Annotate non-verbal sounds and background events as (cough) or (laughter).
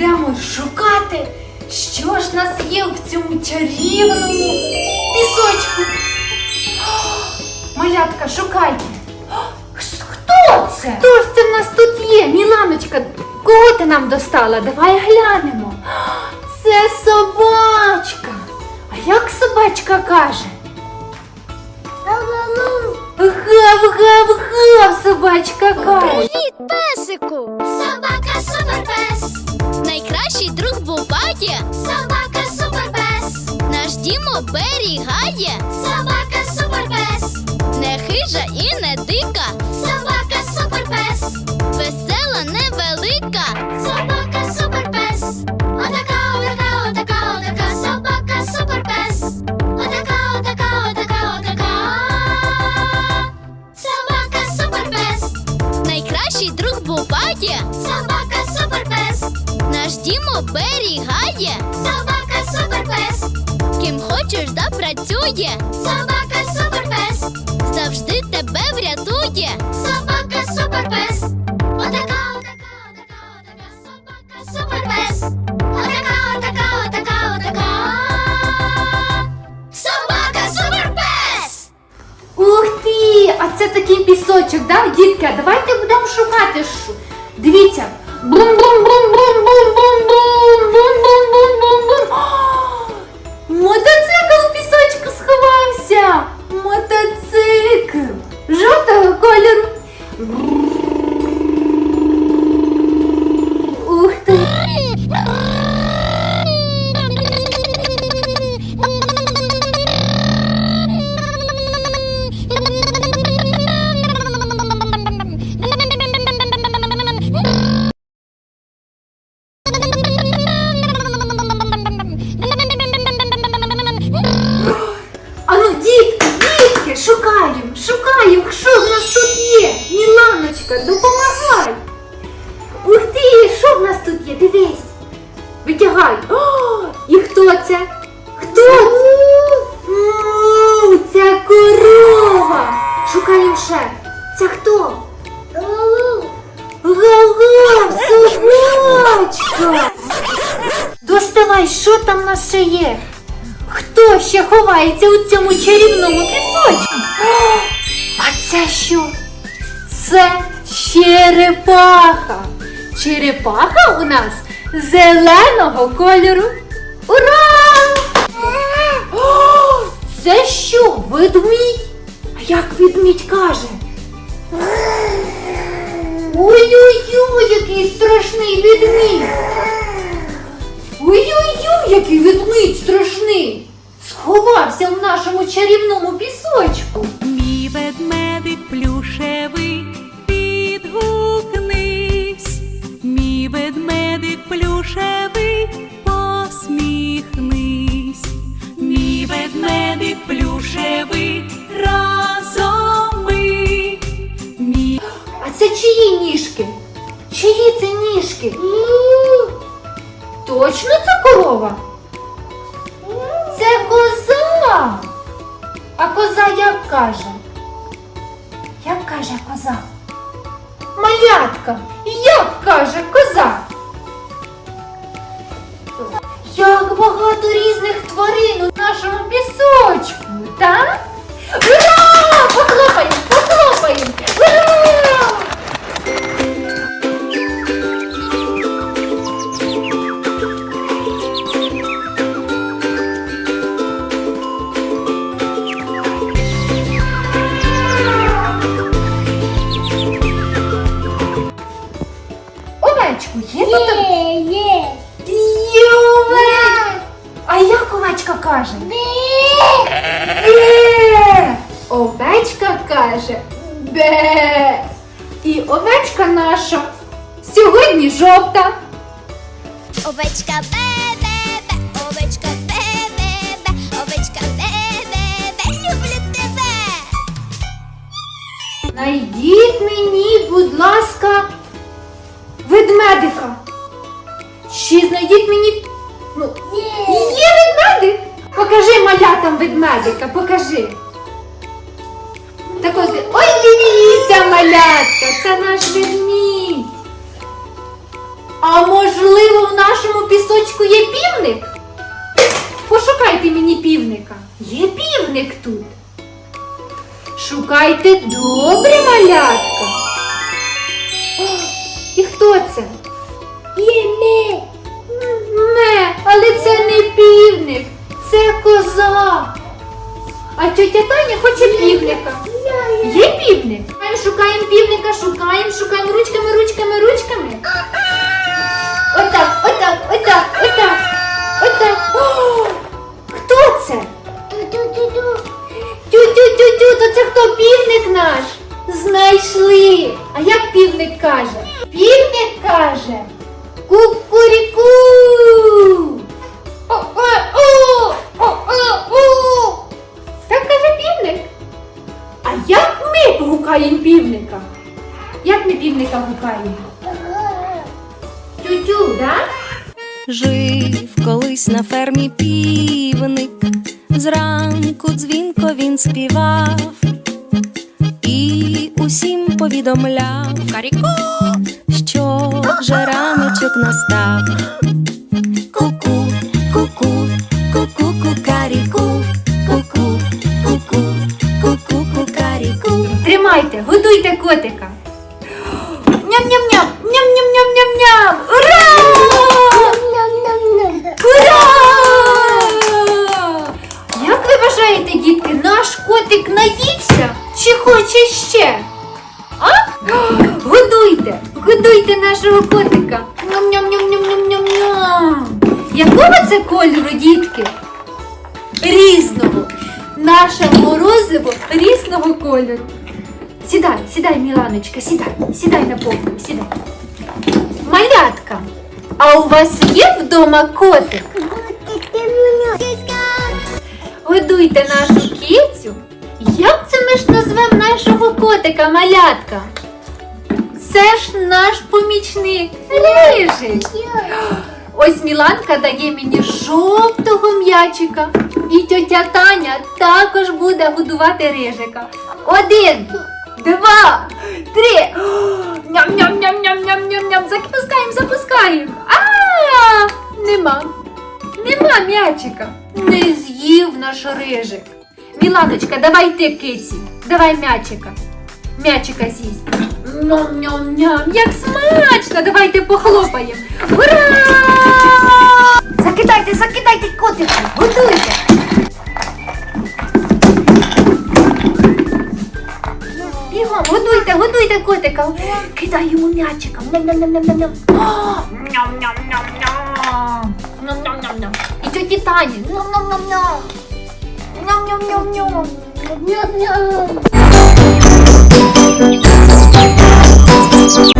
будемо шукати, що ж нас є в цьому чарівному пісочку. (gasps) Малятка, шукайте. (gasps) Хто це? Хто ж це в нас тут є? Міланочка, кого ти нам достала? Давай глянемо. (gasps) Це собачка. А як собачка каже? Гав-гав-гав, собачка каже. Привіт, песику! Оберігає! Собака Суперпес! Не хижа і не дика! Собака Суперпес! Весела невелика! Собака Суперпес! Отака, отака, отака, отака, собака Суперпес! Отака, отака, отака, отака! Собака Суперпес! Найкращий друг буває! Собака Суперпес! Наш дім оберігає! Працює! Собака Суперпес! Завжди тебе врятує! Собака Суперпес! Отака, отака, отака, отака, собака Суперпес! Отака, отака, отака, отака! Собака Суперпес! Ух ти! А це такий пісочок, да, дітки? А Давайте будемо шукати. Дивіться. Міланочка, допомагай. Ух ти, що в нас тут є? Дивись. Витягай. О, і хто це? Хто це? Корова. Шукаємо ще. Це хто? Гав-гав, собачка. Доставай, що там в нас ще є? Хто ще ховається у цьому чарівному пісочку? А це що? Це черепаха. Черепаха у нас зеленого кольору. Ура! Це що, ведмідь? А як ведмідь каже? Ой-ой-ой, який страшний ведмідь! Ой-ой-ой, який ведмідь страшний! Сховався в нашому чарівному пісочку. Точно це корова? Це коза. А коза як каже? Як каже коза? Малятка, як каже коза? Як багато різних тварин овечка наша сьогодні жовта. Овечка бе-бе-бе, овечка бе-бе-бе, овечка бе-бе-бе, люблю тебе. Найдіть мені, будь ласка, ведмедика. Чи знайдіть мені. Ну, є ведмедик? Покажи малятам ведмедика, покажи. Так от, ой, дивіться, малятка, це наш ведмідь. А можливо, в нашому пісочку є півник? Пошукайте мені півника. Є півник тут. Шукайте добре, малятка. О, і хто це? Є ми. Не, але це не півник, це коза. А тетя Таня хоче півника. Є півник? Шукаємо, шукаємо півника, шукаємо, шукаємо ручками, ручками, ручками. Отак, отак, отак, отак, отак. О, хто це? Тю-тю-тю-тю, то це хто півник наш? Знайшли. А як півник каже? Півник каже. Кукуріку. О-о-о! О-о-о! А як ми погукаємо півника? Як ми півника гукаємо? Тю-тю, да? Жив колись на фермі півник, зранку дзвінко він співав і усім повідомляв Каріку, що вже раночок настав. Котика. Ням-ням-ням, ням-ням-ням-ням-ням. Ура! Ура! Як ви вважаєте, дітки, наш котик наївся чи хоче ще? А? Годуйте, годуйте нашого котика. Ням-ням-ням-ням-ням-ням. Якого це кольору, дітки? Різного. Наше морозиво різного кольору. Сідай, сідай, Міланочка, сідай, сідай на полку, сідай. Малятка, а у вас є вдома котик? Годуйте нашу кицю. Як це ми ж назвемо нашого котика, малятка? Це ж наш помічник, Рижик. Ось Міланка дає мені жовтого м'ячика. І тьотя Таня також буде годувати рижика. Один, два, три. Ням-ням-ням-ням-ням-ням-ням. Запускаємо, запускаємо. А, нема. Нема м'ячика. Не з'їв наш рижик. Міланочка, давай ти киці. Давай м'ячика. М'ячика з'їсть. Ням-ням-ням. Як смачно! Давайте похлопаємо. Daj mu miaczek. Nom, nom, nom, nom, nom, nom. O, ờ. nom, nom, nom, nom. Nom, nom, nom, nom. I to Titanie. Nom, nom, nom, nom. Nom, nom, nom, nom. Nom, nom.